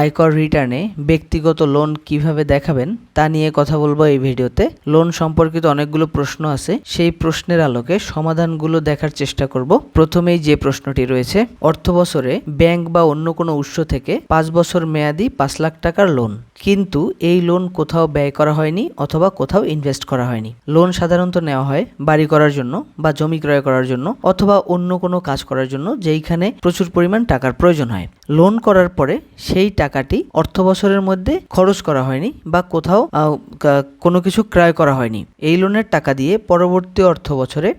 আয়কর রিটার্নে ব্যক্তিগত লোন কীভাবে দেখাবেন তা নিয়ে কথা বলব এই ভিডিওতে। লোন সম্পর্কিত অনেকগুলো প্রশ্ন আছে, সেই প্রশ্নের আলোকে সমাধানগুলো দেখার চেষ্টা করব। প্রথমেই যে প্রশ্নটি রয়েছে অর্থ বছরে ব্যাংক বা অন্য কোনো উৎস থেকে পাঁচ বছর মেয়াদি পাঁচ লাখ টাকার লোন। কিন্তু এই লোন কোথাও ব্যয় করা হয়নি অথবা কোথাও ইনভেস্ট করা হয়নি। লোন সাধারণত নেওয়া হয় বাড়ি করার জন্য বা জমি ক্রয় করার জন্য অথবা অন্য কোনো কাজ করার জন্য যেইখানে প্রচুর পরিমাণ টাকার প্রয়োজন হয়। লোন করার পরে সেই টাকাটি অর্থ বছরের মধ্যে খরচ করা হয়নি বা কোথাও কোনো কিছু ক্রয় করা হয়নি। এই লোনের টাকা দিয়ে পরবর্তী অর্থ বছরে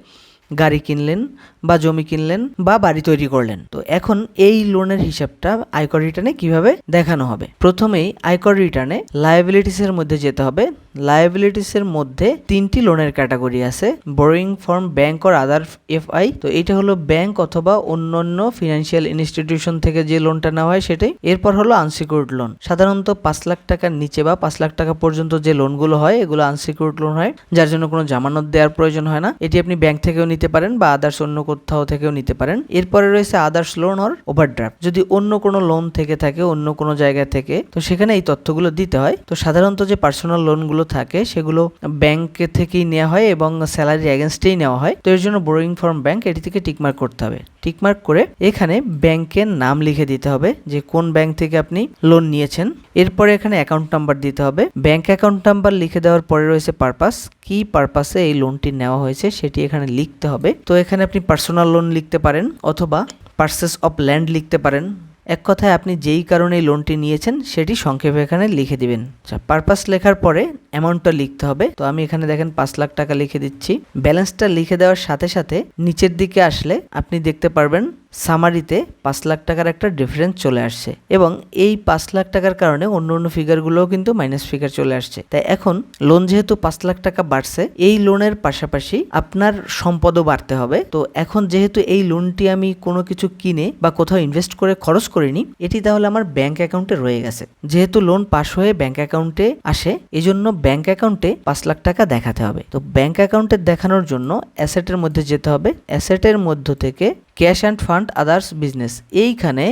গাড়ি কিনলেন বা জমি কিনলেন বা বাড়ি তৈরি করলেন। তো এখন এই লোনের হিসাবটা আয়কর রিটার্নে কীভাবে দেখানো হবে? প্রথমেই আয়কর রিটার্নে লায়াবিলিটিসের মধ্যে যেতে হবে। লায়াবিলিটিসের মধ্যে তিনটি লোনের ক্যাটাগরি আছে borrowing from bank or other FI তো এটা হলো ব্যাংক অথবা অন্যান্য ফিনান্সিয়াল ইনস্টিটিউশন থেকে যে লোনটা নেওয়া হয় সেটাই। এরপর হলো আনসিকিউর্ড লোন সাধারণত পাঁচ লাখ টাকার নিচে বা পাঁচ লাখ টাকা পর্যন্ত যে লোনগুলো হয়, এগুলো আনসিকিউর্ড লোন হয়। যার জন্য কোনো জামানত দেওয়ার প্রয়োজন হয় না। এটি আপনি ব্যাংক থেকেও নিতে পারেন বা আদার্স অন্য কোথাও থেকেও নিতে পারেন। এরপরে রয়েছে আদার্স লোন অর ওভারড্রাফট যদি অন্য কোনো লোন থেকে থাকে, অন্য কোনো জায়গা থেকে, তো সেখানে এই তথ্যগুলো দিতে হয়। তো সাধারণত যে পার্সোনাল লোনগুলো থাকে, সেগুলো ব্যাংক থেকেই নেওয়া হয় এবং স্যালারি অ্যাগেনস্টেই নেওয়া হয়। তো এর জন্য বোরিং ফর্ম ব্যাংক এটি থেকে টিকমার্ক করতে হবে। টিকমার্ক করে এখানে ব্যাংকের নাম লিখে দিতে হবে যে কোন ব্যাংক থেকে আপনি লোন নিয়েছেন। এরপরে এখানে অ্যাকাউন্ট নাম্বার দিতে হবে। ব্যাংক অ্যাকাউন্ট নাম্বার লিখে দেওয়ার পরে রয়েছে পারপাস কি পারপাসে এই লোনটি নেওয়া হয়েছে সেটি এখানে লিখতে হবে। তো এখানে আপনি পার্সোনাল লোন লিখতে পারেন অথবা পার্সেস অফ ল্যান্ড লিখতে পারেন। এক কথায় আপনি যেই কারণে লোনটি নিয়েছেন, সেটি সংক্ষেপে এখানে লিখে দিবেন। আচ্ছা পারপাস লেখার পরে অ্যামাউন্টটা লিখতে হবে। তো আমি এখানে দেখেন পাঁচ লাখ টাকা লিখে দিচ্ছি। ব্যালেন্সটা লিখে দেওয়ার সাথে সাথে নিচের দিকে আসলে আপনি দেখতে পারবেন সামারিতে পাঁচ লাখ টাকার একটা ডিফারেন্স চলে আসছে এবং এই পাঁচ লাখ টাকার কারণে অন্য অন্য ফিগারগুলোও কিন্তু মাইনাস ফিগার চলে আসছে। তাই এখন লোন যেহেতু পাঁচ লাখ টাকা বাড়ছে, এই লোনের পাশাপাশি আপনার সম্পদও বাড়তে হবে। তো এখন যেহেতু এই লোনটি আমি কোনো কিছু কিনে বা কোথাও ইনভেস্ট করে খরচ করিনি, এটি তাহলে আমার ব্যাংক অ্যাকাউন্টে রয়ে গেছে। যেহেতু লোন পাস হয়ে ব্যাংক অ্যাকাউন্টে আসে, এজন্য ব্যাংক অ্যাকাউন্টে পাঁচ লাখ টাকা দেখাতে হবে। তো ব্যাংক অ্যাকাউন্টে দেখানোর জন্য অ্যাসেটের মধ্যে যেতে হবে। অ্যাসেটের মধ্য থেকে cash and fund others business. এইখানে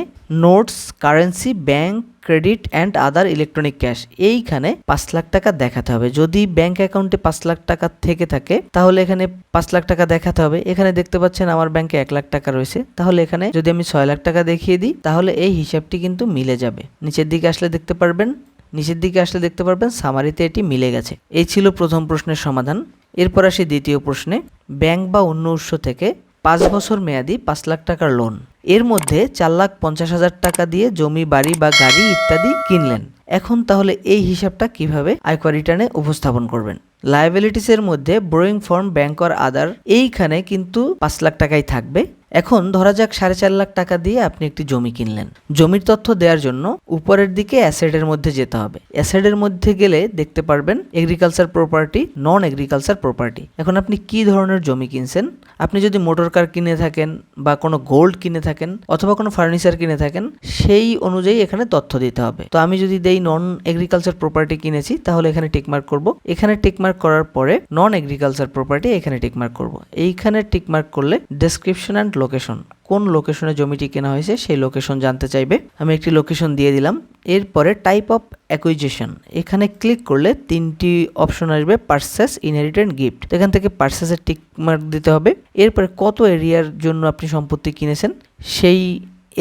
notes, currency, bank, credit and other electronic cash. এইখানে পাঁচ লাখ টাকা দেখাতে হবে। যদি ব্যাংক অ্যাকাউন্টে পাঁচ লাখ টাকা থেকে থাকে, তাহলে এখানে পাঁচ লাখ টাকা দেখাতে হবে। এখানে দেখতে পাচ্ছেন আমার ব্যাংকে এক লাখ টাকা রয়েছে। তাহলে এখানে যদি আমি ছয় লাখ টাকা দেখিয়ে দিই, তাহলে এই হিসাবটি কিন্তু মিলে যাবে। নিচের দিকে আসলে দেখতে পারবেন, নিচের দিকে আসলে দেখতে পারবেন, সামারিতে এটি মিলে গেছে। এই ছিল প্রথম প্রশ্নের সমাধান। এরপর আসি দ্বিতীয় প্রশ্নে। ব্যাংক বা অন্য উৎস থেকে পাঁচ বছর মেয়াদি পাঁচ লাখ টাকার লোন এর মধ্যে চার লাখ পঞ্চাশ হাজার টাকা দিয়ে জমি, বাড়ি বা গাড়ি ইত্যাদি কিনলেন। এখন তাহলে এই হিসাবটা কীভাবে আয়কর রিটার্নে উপস্থাপন করবেন? লায়াবিলিটিসের মধ্যে borrowing from bank or other এইখানে কিন্তু পাঁচ লাখ টাকাই থাকবে। এখন ধরা যাক সাড়ে চার লাখ টাকা দিয়ে আপনি একটি জমি কিনলেন। জমির তথ্য দেওয়ার জন্য উপরের দিকে অ্যাসেডের মধ্যে যেতে হবে। অ্যাসেডের মধ্যে গেলে দেখতে পারবেন agriculture property non agriculture property এখন আপনি কি ধরনের জমি কিনছেন? আপনি যদি মোটর কার কিনে থাকেন বা কোনো গোল্ড কিনে থাকেন অথবা কোনো ফার্নিচার কিনে থাকেন, সেই অনুযায়ী এখানে তথ্য দিতে হবে। তো আমি যদি দেই নন এগ্রিকালচার প্রপার্টি কিনেছি, তাহলে এখানে টিকমার্ক করব। এখানে টিকমার্ক করার পরে নন এগ্রিকালচার প্রপার্টি এখানে টিকমার্ক করব। এইখানে টিকমার্ক করলে ডেসক্রিপশন অ্যান্ড লোকেশন কোন লোকেশনে জমিটি কেনা হয়েছে সেই লোকেশন জানতে চাইবে। আমি একটি লোকেশন দিয়ে দিলাম। এরপরে টাইপ অফ অ্যাকুইজিশন এখানে ক্লিক করলে তিনটি অপশন আসবে পার্সেস ইনহেরিটেন্ট গিফট এখান থেকে পার্সেসের টিক মার্ক দিতে হবে। এরপরে কত এরিয়ার জন্য আপনি সম্পত্তি কিনেছেন সেই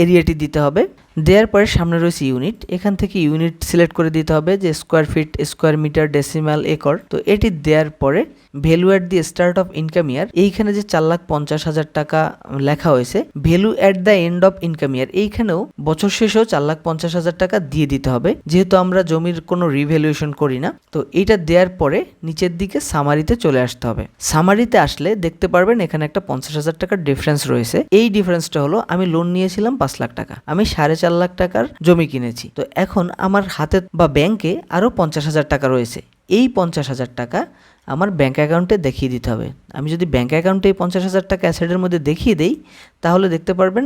এরিয়াটি দিতে হবে। দেওয়ার পরে সামনে রয়েছে ইউনিট এখান থেকে ইউনিট সিলেক্ট করে দিতে হবে যে square feet square metre decimal acre তো এটি দেওয়ার পরে value at the start of income year এইখানে যে চার লাখ পঞ্চাশ হাজার টাকা লেখা হয়েছে value at the end of income year এইখানেও বছর শেষেও চার লাখ পঞ্চাশ হাজার টাকা দিয়ে দিতে হবে। যেহেতু আমরা জমির কোনো রিভ্যালুয়েশন করি না, তো এইটা দেওয়ার পরে নিচের দিকে সামারিতে চলে আসতে হবে। সামারিতে আসলে দেখতে পারবেন এখানে একটা পঞ্চাশ হাজার টাকার ডিফারেন্স রয়েছে। এই ডিফারেন্সটা হলো আমি লোন নিয়েছিলাম পাঁচ লাখ টাকা, আমি সাড়ে চার লাখ টাকার জমি কিনেছি। তো এখন আমার হাতে বা ব্যাংকে আরও পঞ্চাশ হাজার টাকা রয়েছে। এই পঞ্চাশ হাজার টাকা আমার ব্যাঙ্ক অ্যাকাউন্টে দেখিয়ে দিতে হবে। আমি যদি ব্যাঙ্ক অ্যাকাউন্টে এই পঞ্চাশ হাজার টাকা অ্যাসেটের মধ্যে দেখিয়ে দেই, তাহলে দেখতে পারবেন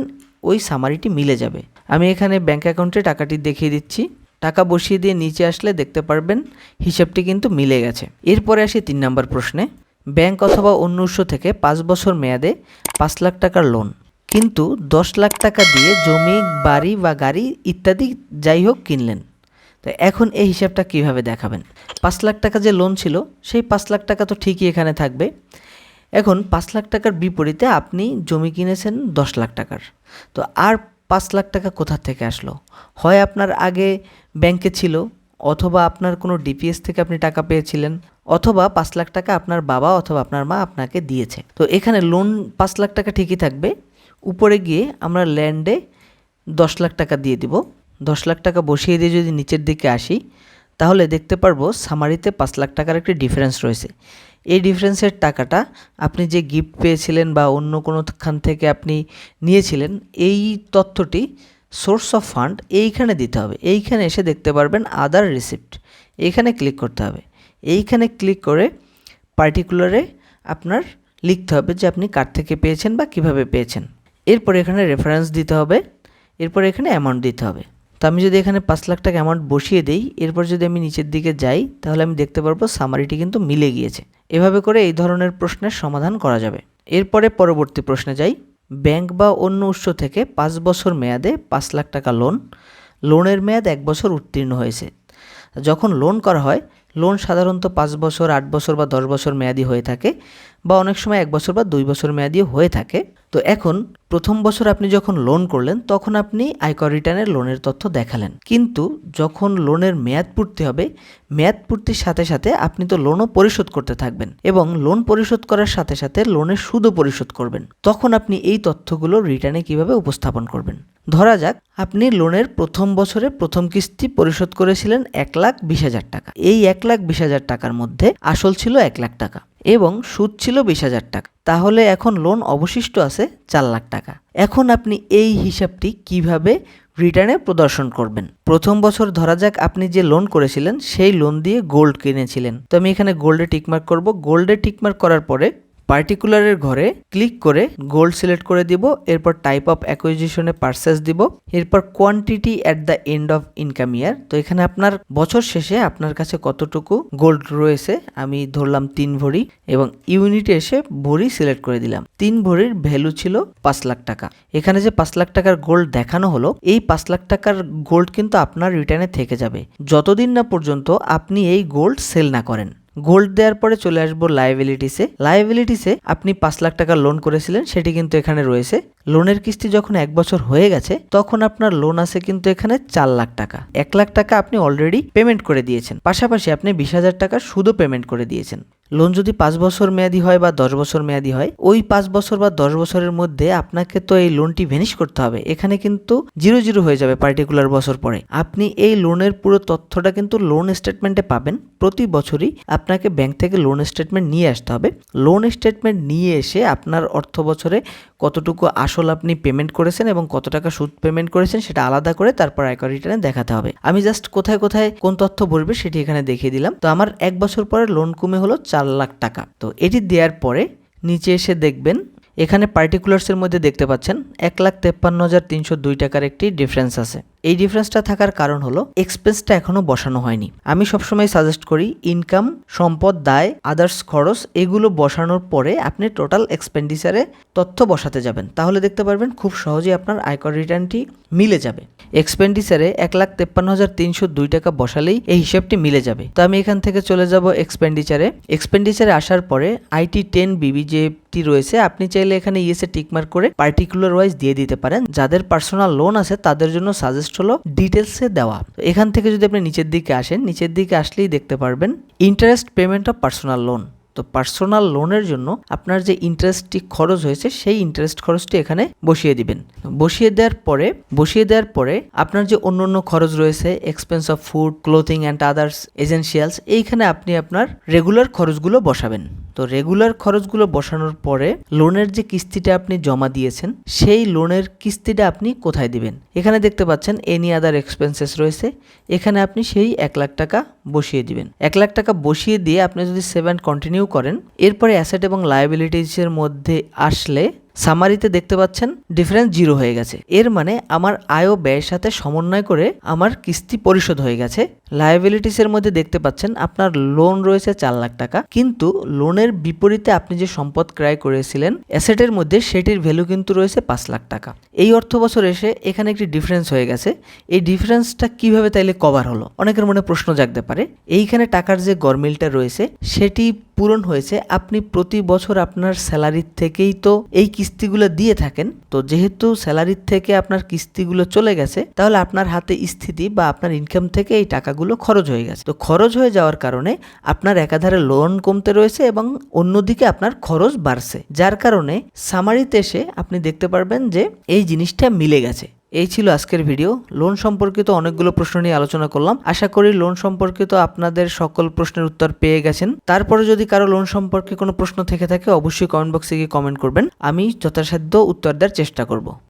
ওই সামারিটি মিলে যাবে। আমি এখানে ব্যাঙ্ক অ্যাকাউন্টে টাকাটি দেখিয়ে দিচ্ছি। টাকা বসিয়ে দিয়ে নিচে আসলে দেখতে পারবেন হিসাবটি কিন্তু মিলে গেছে। এরপরে আসি তিন নম্বর প্রশ্নে। ব্যাংক অথবা অন্য উৎস থেকে পাঁচ বছর মেয়াদে পাঁচ লাখ টাকার লোন কিন্তু দশ লাখ টাকা দিয়ে জমি, বাড়ি বা গাড়ি ইত্যাদি যাই হোক কিনলেন। তো এখন এই হিসাবটা কীভাবে দেখাবেন? পাঁচ লাখ টাকা যে লোন ছিল, সেই পাঁচ লাখ টাকা তো ঠিকই এখানে থাকবে। এখন পাঁচ লাখ টাকার বিপরীতে আপনি জমি কিনেছেন দশ লাখ টাকার। তো আর পাঁচ লাখ টাকা কোথা থেকে আসলো? হয় আপনার আগে ব্যাংকে ছিল, অথবা আপনার কোনো ডিপিএস থেকে আপনি টাকা পেয়েছিলেন, অথবা পাঁচ লাখ টাকা আপনার বাবা অথবা আপনার মা আপনাকে দিয়েছে। তো এখানে লোন পাঁচ লাখ টাকা ঠিকই থাকবে। উপরে গিয়ে আমরা ল্যান্ডে দশ লাখ টাকা দিয়ে দিব। দশ লাখ টাকা বসিয়ে দিয়ে যদি নিচের দিকে আসি, তাহলে দেখতে পারব সামারিতে পাঁচ লাখ টাকার একটি ডিফারেন্স রয়েছে। এই ডিফারেন্সের টাকাটা আপনি যে গিফট পেয়েছিলেন বা অন্য কোনোখান থেকে আপনি নিয়েছিলেন, এই তথ্যটি সোর্স অফ ফান্ড এইখানে দিতে হবে। এইখানে এসে দেখতে পারবেন আদার রিসিপ্ট এইখানে ক্লিক করতে হবে। এইখানে ক্লিক করে পার্টিকুলারে আপনার লিখতে হবে যে আপনি কার থেকে পেয়েছেন বা কীভাবে পেয়েছেন। এরপর এখানে রেফারেন্স দিতে হবে। এরপর এখানে অ্যামাউন্ট দিতে হবে। তো আমি যদি এখানে পাঁচ লাখ টাকা অ্যামাউন্ট বসিয়ে দিই, এরপর যদি আমি নিচের দিকে যাই, তাহলে আমি দেখতে পারব সামারিটি কিন্তু মিলে গিয়েছে। এভাবে করে এই ধরনের প্রশ্নের সমাধান করা যাবে। এরপরে পরবর্তী প্রশ্নে যাই। ব্যাংক বা অন্য উৎস থেকে পাঁচ বছর মেয়াদে পাঁচ লাখ টাকা লোন লোনের মেয়াদ এক বছর উত্তীর্ণ হয়েছে। যখন লোন করা হয় লোন সাধারণত পাঁচ বছর, আট বছর বা দশ বছর মেয়াদি হয়ে থাকে বা অনেক সময় এক বছর বা দুই বছর মেয়াদিও হয়ে থাকে। তো এখন প্রথম বছর আপনি যখন লোন করলেন, তখন আপনি আয়কর রিটার্নের লোনের তথ্য দেখালেন। কিন্তু যখন লোনের মেয়াদ পূর্তি হবে, মেয়াদ পূর্তির সাথে সাথে আপনি তো লোনও পরিশোধ করতে থাকবেন এবং লোন পরিশোধ করার সাথে সাথে লোনের সুদও পরিশোধ করবেন। তখন আপনি এই তথ্যগুলো রিটার্নে কীভাবে উপস্থাপন করবেন? ধরা যাক, আপনি লোনের প্রথম বছরে প্রথম কিস্তি পরিশোধ করেছিলেন এক লাখ বিশ হাজার টাকা। এই এক লাখ বিশ হাজার টাকার মধ্যে আসল ছিল এক লাখ টাকা এবং সুদ ছিল বিশ হাজার টাকা। তাহলে এখন লোন অবশিষ্ট আছে চার লাখ টাকা। এখন আপনি এই হিসাবটি কীভাবে রিটার্নে প্রদর্শন করবেন? প্রথম বছর ধরা যাক আপনি যে লোন করেছিলেন, সেই লোন দিয়ে গোল্ড কিনেছিলেন। তো আমি এখানে গোল্ডে টিকমার্ক করব। গোল্ডে টিকমার্ক করার পরে পার্টিকুলারের ঘরে ক্লিক করে গোল্ড সিলেক্ট করে দিব, এরপর টাইপ অফ অ্যাকুইজিশনে পারচেস দিব, এরপর quantity at the end of income year. তো এখানে আপনার বছর শেষে আপনার কাছে কতটুকু গোল্ড রয়েছে, আমি ধরলাম তিন ভরি, এবং ইউনিটে এসে ভরি সিলেক্ট করে দিলাম। তিন ভরির ভ্যালু ছিল পাঁচ লাখ টাকা। এখানে যে পাঁচ লাখ টাকার গোল্ড দেখানো হলো, এই পাঁচ লাখ টাকার গোল্ড কিন্তু আপনার রিটার্নে থেকে যাবে। যতদিন না পর্যন্ত আপনি এই গোল্ড সেল না করেন। গোল্ড দেওয়ার পরে চলে আসব লাইবিলিটিসে লাইবিলিটিসে আপনি পাঁচ লাখ টাকা লোন করেছিলেন, সেটি কিন্তু এখানে রয়েছে। লোনের কিস্তি যখন এক বছর হয়ে গেছে, তখন আপনার লোন আছে কিন্তু এখানে চার লাখ টাকা। এক লাখ টাকা আপনি অলরেডি পেমেন্ট করে দিয়েছেন। পাশাপাশি আপনি বিশ হাজার টাকার সুদও পেমেন্ট করে দিয়েছেন। লোন যদি পাঁচ বছর মেয়াদি হয় বা দশ বছর মেয়াদি হয়, ওই পাঁচ বছর বা দশ বছরের মধ্যে আপনাকে তো এই লোনটি ভেনিশ করতে হবে। এখানে কিন্তু জিরো জিরো হয়ে যাবে পার্টিকুলার বছর পরে। আপনি এই লোনের পুরো তথ্যটা কিন্তু লোন স্টেটমেন্টে পাবেন। প্রতি বছরই আপনাকে ব্যাংক থেকে লোন স্টেটমেন্ট নিয়ে আসতে হবে। লোন স্টেটমেন্ট নিয়ে এসে আপনার অর্থ বছরে কতটুকু আসল আপনি পেমেন্ট করেছেন এবং কত টাকা সুদ পেমেন্ট করেছেন সেটা আলাদা করে তারপর আয়কর রিটার্নে দেখাতে হবে। আমি জাস্ট কোথায় কোথায় কোন তথ্য বলবে সেটি এখানে দেখিয়ে দিলাম। তো আমার এক বছর পরে লোন কমে হলো চার লাখ টাকা। তো এটি দেওয়ার পরে নিচে এসে দেখবেন, এখানে পার্টিকুলার্সের মধ্যে দেখতে পাচ্ছেন, এক লাখ তেপ্পান্ন হাজার তিনশো দুই টাকার একটি ডিফারেন্স আছে। এই ডিফারেন্সটা থাকার কারণ হলো এক্সপেন্সটা এখনও বসানো হয়নি। আমি সবসময় সাজেস্ট করি ইনকাম সম্পদ, দায় আদার্স খরচ এগুলো বসানোর পরে আপনি টোটাল এক্সপেন্ডিচারে তথ্য বসাতে যাবেন। তাহলে দেখতে পারবেন খুব সহজেই আপনার আয়কর রিটার্নটি মিলে যাবে। এক্সপেন্ডিচারে এক লাখ তেপ্পান্ন হাজার তিনশো দুই টাকা বসালেই এই হিসাবটি মিলে যাবে। তো আমি এখান থেকে চলে যাব এক্সপেন্ডিচারে এক্সপেন্ডিচারে আসার পরে আইটি টেন বিবি যেটি রয়েছে। আপনি চাইলে এখানে ইএসএ টিকমার্ক করে পার্টিকুলার ওয়াইজ দিয়ে দিতে পারেন। যাদের পার্সোনাল লোন আছে তাদের জন্য সাজেস্ট হলো ডিটেলসে দেওয়া। এখান থেকে যদি আপনি নিচের দিকে আসেন, নিচের দিকে আসলেই দেখতে পারবেন interest payment of personal loan তো পার্সোনাল লোনের জন্য আপনার যে ইন্টারেস্টটি খরচ হয়েছে, সেই ইন্টারেস্ট খরচটি এখানে বসিয়ে দিবেন। বসিয়ে দেওয়ার পরে, বসিয়ে দেওয়ার পরে আপনার যে অন্য অন্য খরচ রয়েছে expense of food clothing and others essentials এইখানে আপনি আপনার রেগুলার খরচগুলো বসাবেন। তো রেগুলার খরচগুলো বসানোর পরে লোনের যে কিস্তিটা আপনি জমা দিয়েছেন, সেই লোনের কিস্তিটা আপনি কোথায় দিবেন? এখানে দেখতে পাচ্ছেন এনি আদার এক্সপেন্সেস রয়েছে। এখানে আপনি সেই এক লাখ টাকা বসিয়ে দিবেন। এক লাখ টাকা বসিয়ে দিয়ে আপনি যদি সেভেন কন্টিনিউ করেন, এরপরে অ্যাসেট এবং লায়াবিলিটিসের মধ্যে আসলে সামারিতে দেখতে পাচ্ছেন ডিফারেন্স জিরো হয়ে গেছে। এর মানে আমার আয় ও ব্যয়ের সাথে সমন্বয় করে আমার কিস্তি পরিশোধ হয়ে গেছে। লায়াবিলিটিস এর মধ্যে দেখতে পাচ্ছেন আপনার লোন রয়েছে চার লাখ টাকা। কিন্তু লোনের বিপরীতে আপনি যে সম্পদ ক্রয় করেছিলেন অ্যাসেটের মধ্যে সেটির ভ্যালু কিন্তু রয়েছে পাঁচ লাখ টাকা। এই অর্থ বছর এসে এখানে একটি ডিফারেন্স হয়ে গেছে। এই ডিফারেন্সটা কীভাবে তাইলে কভার হলো? অনেকের মনে প্রশ্ন জাগতে পারে। এইখানে টাকার যে গরমিলটা রয়েছে, সেটি পূরণ হয়েছে। আপনি প্রতি বছর আপনার স্যালারির থেকেই তো এই কিস্তিগুলো দিয়ে থাকেন, তো যেহেতু স্যালারির থেকে আপনার কিস্তিগুলো চলে গেছে, তাহলে আপনার হাতে স্থিতি বা আপনার ইনকাম থেকে এই টাকাগুলো খরচ হয়ে গেছে। তো খরচ হয়ে যাওয়ার কারণে আপনার একাধারে লোন কমতে রয়েছে এবং অন্যদিকে আপনার খরচ বাড়ছে। যার কারণে সামারিতে এসে আপনি দেখতে পারবেন যে এই জিনিসটা মিলে গেছে। এই ছিল আজকের ভিডিও। লোন সম্পর্কিত অনেকগুলো প্রশ্ন নিয়ে আলোচনা করলাম। আশা করি লোন সম্পর্কিত আপনাদের সকল প্রশ্নের উত্তর পেয়ে গেছেন। তারপরে যদি কারও লোন সম্পর্কে কোনো প্রশ্ন থেকে থাকে, অবশ্যই কমেন্ট বক্সে গিয়ে কমেন্ট করবেন। আমি যথাসাধ্য উত্তর দেওয়ার চেষ্টা করব।